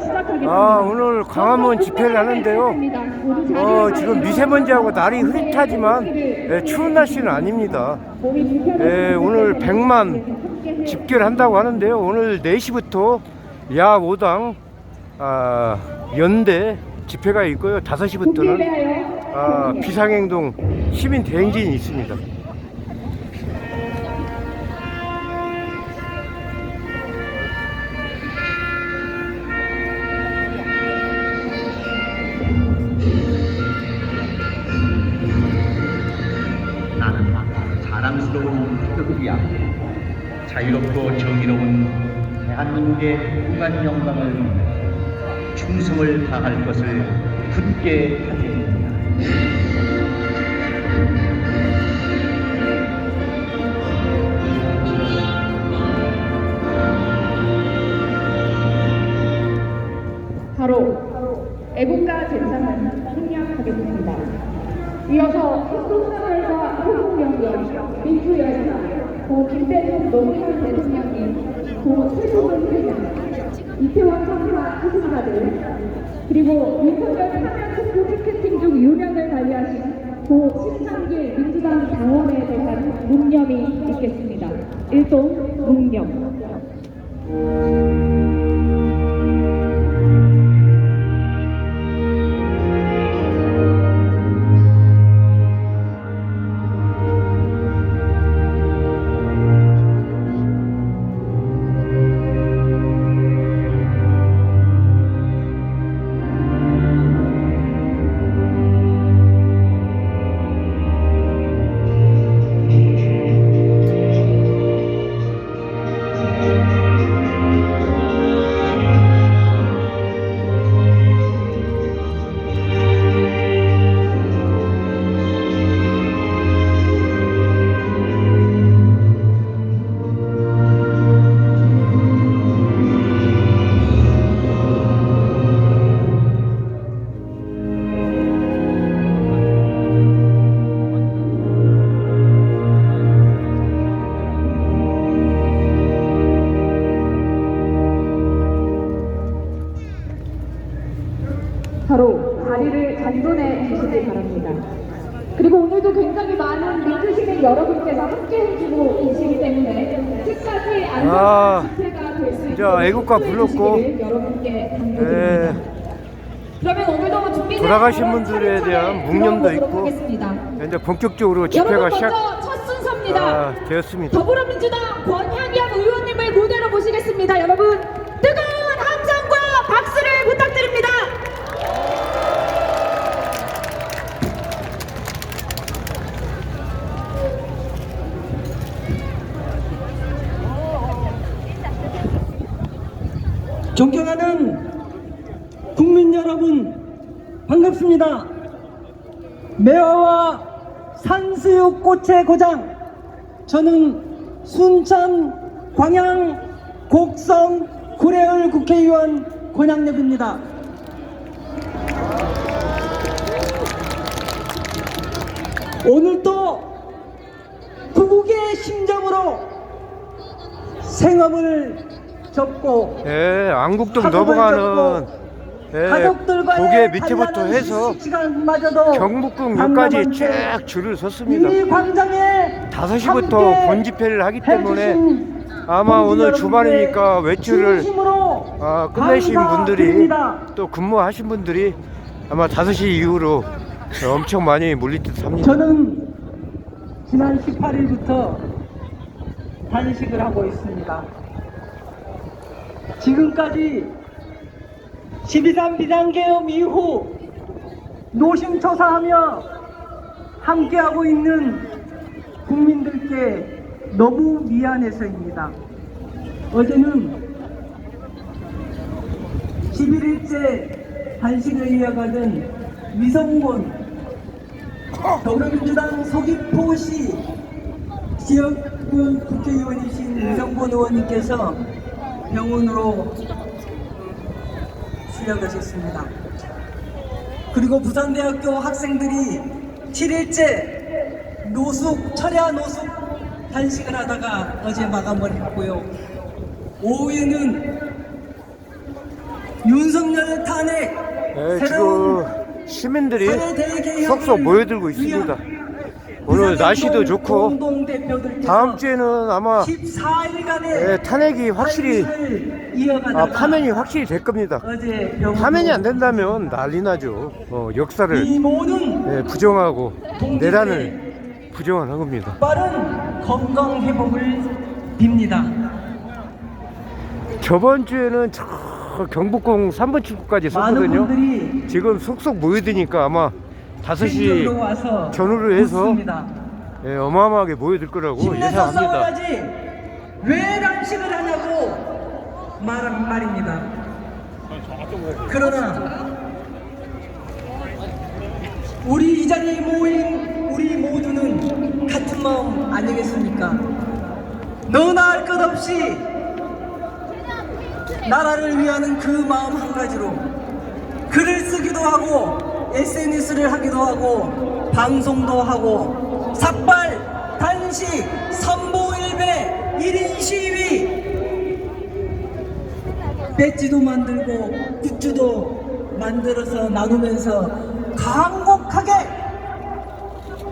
시작하겠습니다. 아, 오늘 광화문 집회를 하는데요. 어, 지금 미세먼지하고 날이 흐릿하지만 예, 추운 날씨는 아닙니다. 예, 오늘 100만 집계를 한다고 하는데요. 오늘 4시부터 야 5당 아, 연대 집회가 있고요. 5시부터는 아, 비상행동 시민 대행진이 있습니다. 태극이야. 자유롭고 정의로운 대한민국의 무한 영광을 충성을 다할 것을 굳게 다짐합니다. 바로 애국가 제사를 생략하겠습니다. 이어서 한국사회과 한국연구원 김대중 노무현 대통령님 고 최소근 회장 이태원 참사 희생자들 그리고 윤석열 사면 특구 티켓팅 중 유명을 달리하신 고 신상길 민주당 당원에 대한 묵념이 있겠습니다. 일동 묵념. 바로 자리를 잔존해 주시기 바랍니다. 그리고 오늘도 굉장히 많은 민주시민 여러분께서 함께 해주고 계시기 때문에 끝까지 아, 안전한 집회가 될 수 있도록 애국가 불렀고, 여러분께 예, 당부드립니다. 그러면 오늘도 준비된 돌아가신 분들에 대한 묵념도 있고, 하겠습니다. 이제 본격적으로 집회가 시작 첫 순서입니다. 아, 되었습니다. 더불어민주당 권향양 의원님을 무대로 모시겠습니다. 여러분 뜨거운 함성과 박수를 부탁드립니다. 존경하는 국민 여러분 반갑습니다. 매화와 산수유 꽃의 고장 저는 순천 광양 곡성 구례을 국회의원 권양랩입니다. 오늘도 구국의 심정으로 생업을 접고 예, 안국동 학업을 넘어가는 예, 가족들과의 고개 밑에부터 해서 시간마저도 경북궁 역까지 반가운 쫙 줄을 섰습니다. 이 광장에 5시부터 함께 본집회를 하기 때문에 해주신 아마 오늘 주말이니까 외출을 진심으로 아, 끝내신 분들이 감사드립니다. 또 근무하신 분들이 아마 5시 이후로 엄청 많이 몰릴 듯 합니다. 저는 지난 18일부터 단식을 하고 있습니다. 지금까지 12.3 비상계엄 이후 노심초사하며 함께하고 있는 국민들께 너무 미안해서입니다. 어제는 11일째 단식을 이어가던 위성군 더불어민주당 서귀포시 지역구 국회의원이신 위성군 의원님께서 병원으로 실려가셨습니다. 그리고 부산대학교 학생들이 7일째 노숙, 철야 노숙 단식을 하다가 어제 마감을 했고요. 오후에는 윤석열 탄핵 예, 새로운 지금 시민들이 속속 모여들고 있습니다. 오늘 날씨도 좋고 다음 주에는 아마 14일간의 예, 탄핵이 확실히 아, 파면이 확실히 될 겁니다. 파면이 안 된다면 난리 나죠. 어, 역사를 예, 부정하고 내란을 부정한 겁니다. 빠른 건강 회복을 빕니다. 저번 주에는 저 경북공 3번 출구까지 썼거든요. 지금 속속 모여드니까 아마 5시 생존으로 와서 전후를 해서 묻습니다. 예, 어마어마하게 모여들 거라고 힘내서 예상합니다. 싸워야지 왜 단식을 하냐고 말한 말입니다. 그러나 우리 이 자리에 모인 우리 모두는 같은 마음 아니겠습니까? 너나 할 것 없이 나라를 위하는 그 마음 한 가지로 글을 쓰기도 하고 SNS를 하기도 하고 방송도 하고 삭발, 단식, 선보일배, 1인 시위. 배지도 만들고 굿즈도 만들어서 나누면서 강곡하게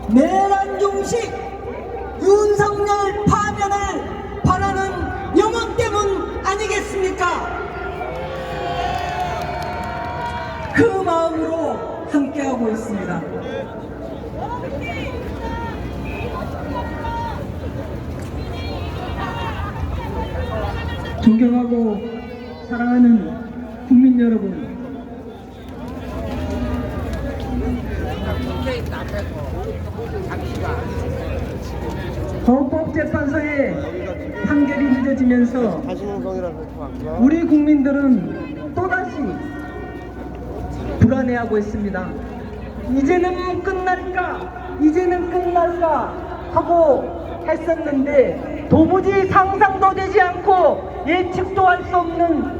내란 중식 윤석열 파면을 바라는 영혼 때문 아니겠습니까? 그 마음으로 함께하고 있습니다. 존경하고 사랑하는 국민 여러분, 헌법재판소의 판결이 늦어지면서 우리 국민들은 불안해하고 있습니다. 이제는 끝날까? 이제는 끝날까? 하고 했었는데 도무지 상상도 되지 않고 예측도 할 수 없는